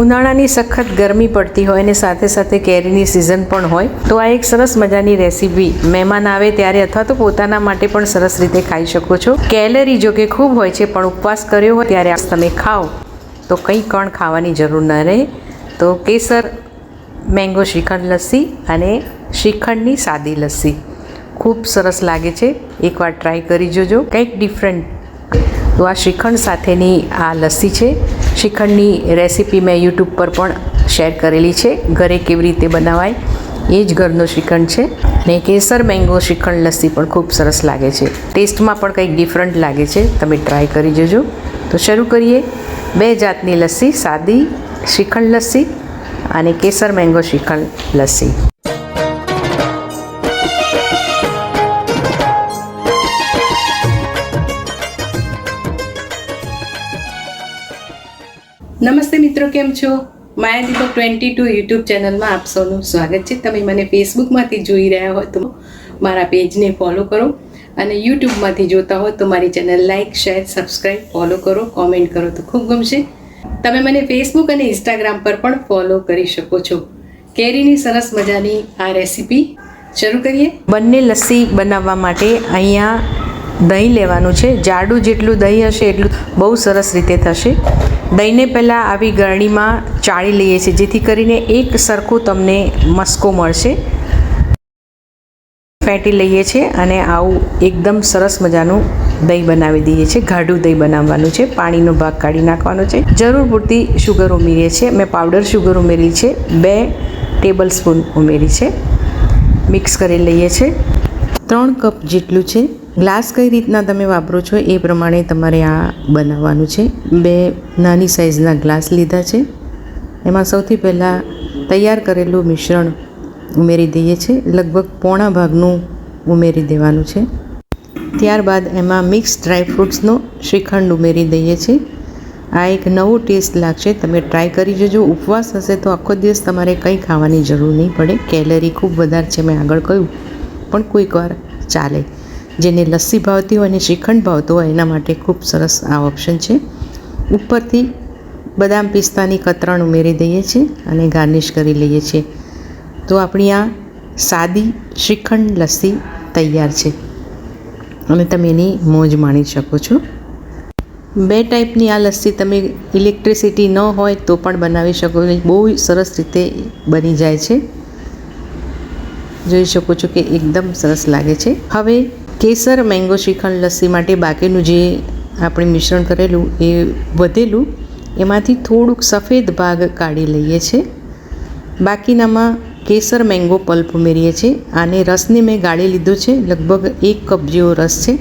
ઉનાળાની સખત ગરમી પડતી હોય અને સાથે સાથે કેરીની સિઝન પણ હોય, તો આ એક સરસ મજાની રેસીપી મહેમાન આવે ત્યારે અથવા તો પોતાના માટે પણ સરસ રીતે ખાઈ શકો છો. કેલેરી જો કે ખૂબ હોય છે, પણ ઉપવાસ કર્યો હોય ત્યારે આ તમે ખાઓ. તો કંઈ કણ ખાવાની જરૂર ન રહે. તો કેસર મેંગો શ્રીખંડ લસ્સી અને શ્રીખંડની સાદી લસ્સી. ખૂબ સરસ લાગે છે. એકવાર ટ્રાય કરી જોજો. કંઈક ડિફરન્ટ તો આ શ્રીખંડ સાથેની આ લસ્સી છે. શ્રીખંડની રેસીપી મેં યુટ્યુબ પર પણ શેર કરેલી છે. ઘરે કેવી રીતે બનાવાય એ જ ઘરનો શ્રીખંડ છે. ને કેસર મેંગો શ્રીખંડ લસ્સી પણ ખૂબ સરસ લાગે છે. ટેસ્ટમાં પણ કંઈક ડિફરન્ટ લાગે છે. તમે ટ્રાય કરી જજો. તો શરૂ કરીએ. બે જાતની લસ્સી, સાદી શ્રીખંડ લસ્સી અને કેસર મેંગો શ્રીખંડ લસ્સી. નમસ્તે મિત્રો, કેમ છો? Maya Deepak twenty two YouTube ચેનલમાં આપ સૌનું સ્વાગત છે. તમે મને ફેસબુકમાંથી જોઈ રહ્યા હોય તો મારા પેજને ફોલો કરો અને યુટ્યુબમાંથી જોતા હો તો મારી channel like share subscribe follow કરો, કોમેન્ટ કરો તો ખૂબ ગમશે. તમે મને ફેસબુક અને ઇન્સ્ટાગ્રામ પર પણ ફોલો કરી શકો છો. કેરીની સરસ મજાની આ રેસીપી શરૂ કરીએ. બંને લસ્સી બનાવવા માટે અહીંયા દહીં લેવાનું છે. જાડું જેટલું દહીં હશે એટલું બહુ સરસ રીતે થશે. દહીંને પહેલાં આવી ગરણીમાં ચાળી લઈએ છીએ, જેથી કરીને એક સરખું તમને મસ્કો મળશે. ફેટી લઈએ છીએ અને આવું એકદમ સરસ મજાનું દહીં બનાવી દઈએ છીએ, ગાઢું દહીં બનાવવાનું છે, પાણીનો ભાગ કાઢી નાખવાનો છે. જરૂર પૂરતી શુગર ઉમેરીએ છીએ, મેં પાવડર શુગર ઉમેરી છે, બે ટેબલ સ્પૂન ઉમેરી છે. મિક્સ કરી લઈએ છીએ. ત્રણ કપ જેટલું છે ગ્લાસ કઈ રીતના તમે વાપરો છો એ પ્રમાણે તમારે આ બનાવવાનું છે. બે નાની સાઇઝના ગ્લાસ લીધા છે. એમાં સૌથી પહેલાં તૈયાર કરેલું મિશ્રણ ઉમેરી દઈએ છીએ લગભગ પોણા ભાગનું ઉમેરી દેવાનું છે. ત્યારબાદ એમાં મિક્સ ડ્રાય ફ્રૂટ્સનો શ્રીખંડ ઉમેરી દઈએ છીએ આ એક નવો ટેસ્ટ લાગશે. તમે ટ્રાય કરી જજો. ઉપવાસ હશે તો આખો દિવસ તમારે કંઈ ખાવાની જરૂર નહીં પડે. કેલરી ખૂબ વધારે છે. મેં આગળ કહ્યું. પણ કોઈક વાર ચાલે. જેને લસ્સી ભાવતી હોય અને શ્રીખંડ ભાવતો હોય, એના માટે ખૂબ સરસ આ ઓપ્શન છે. ઉપરથી બદામ પિસ્તાની કતરણ ઉમેરી દઈએ છીએ અને ગાર્નિશ કરી લઈએ છીએ. તો આપણી આ સાદી શ્રીખંડ લસ્સી તૈયાર છે. અને તમે એની મોજ માણી શકો છો. બે ટાઈપની આ લસ્સી તમે ઇલેક્ટ્રિસિટી ન હોય તો પણ બનાવી શકો બહુ સરસ રીતે બની જાય છે. જોઈ શકો છો કે એકદમ સરસ લાગે છે. હવે કેસર, મેંગો, શ્રીખંડ, લસ્સી માટે બાકીનું જે આપણે મિશ્રણ કરેલું એ વધેલું, એમાંથી થોડુંક સફેદ ભાગ કાઢી લઈએ છીએ. બાકીનામાં કેસર, મેંગો, પલ્પ ઉમેરીએ છીએ. આને રસને મેં ગાળી લીધો છે. લગભગ એક કપ જેવો રસ છે.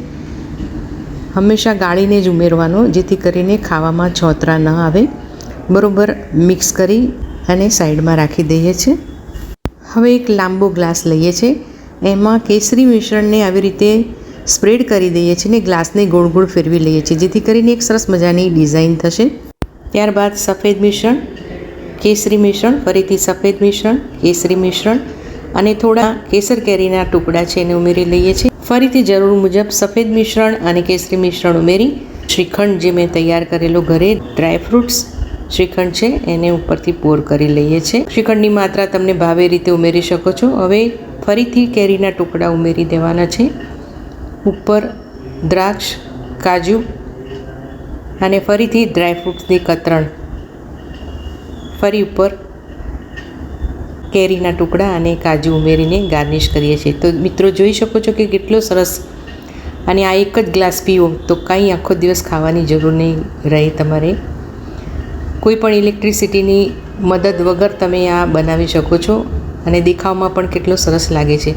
હંમેશા ગાળીને જ ઉમેરવાનો, જેથી કરીને ખાવામાં છોતરા ન આવે. બરાબર મિક્સ કરી અને સાઈડમાં રાખી દઈએ છીએ. હવે એક લાંબો ગ્લાસ લઈએ છીએ. એમાં કેસરી મિશ્રણને આવી રીતે સ્પ્રેડ કરી દઈએ છીએ ને ગ્લાસને ગોળ ગોળ ફેરવી લઈએ છીએ, જેથી કરીને એક સરસ મજાની ડિઝાઇન થશે. ત્યારબાદ સફેદ મિશ્રણ, કેસરી મિશ્રણ, ફરીથી સફેદ મિશ્રણ, કેસરી મિશ્રણ અને થોડા કેસર કેરીના ટુકડા છે એને ઉમેરી લઈએ છીએ. ફરીથી જરૂર મુજબ સફેદ મિશ્રણ અને કેસરી મિશ્રણ ઉમેરી શ્રીખંડ જે મેં તૈયાર કરેલો ઘરે ડ્રાય ફ્રૂટ્સ શ્રીખંડ છે એને ઉપરથી પોર કરી લઈએ છીએ. શ્રીખંડની માત્રા તમને ભાવે રીતે ઉમેરી શકો છો. હવે ફરીથી કેરીના ટુકડા ઉમેરી દેવાના છે. ઉપર દ્રાક્ષ, કાજુ અને ફરીથી ડ્રાય ફ્રૂટ્સની કતરણ. ફરી ઉપર કેરીના ટુકડા અને કાજુ ઉમેરીને ગાર્નિશ કરીએ છીએ. તો મિત્રો જોઈ શકો છો કે કેટલો સરસ અને આ એક જ ગ્લાસ પીવો, તો કંઈ આખો દિવસ ખાવાની જરૂર નહીં રહે તમારે. કોઈ પણ ઇલેક્ટ્રિસિટીની મદદ વગર તમે આ બનાવી શકો છો. અને દેખાવમાં પણ કેટલો સરસ લાગે છે.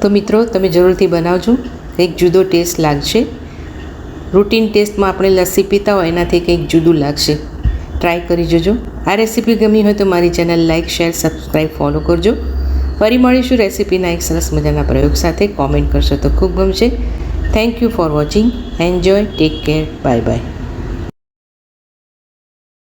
તો મિત્રો, તમે જરૂરથી બનાવજો. કંઈક જુદો ટેસ્ટ લાગશે. રૂટીન ટેસ્ટમાં આપણે લસ્સી પીતા હોય, એનાથી કંઈક જુદું લાગશે. ટ્રાય કરી જોજો. આ રેસીપી ગમી હોય તો મારી channel like share subscribe follow કરજો. ફરી મળીશું રેસીપીના એક સરસ મજાના પ્રયોગ સાથે. કોમેન્ટ કરશો તો ખૂબ ગમશે. Thank you for watching enjoy take care bye bye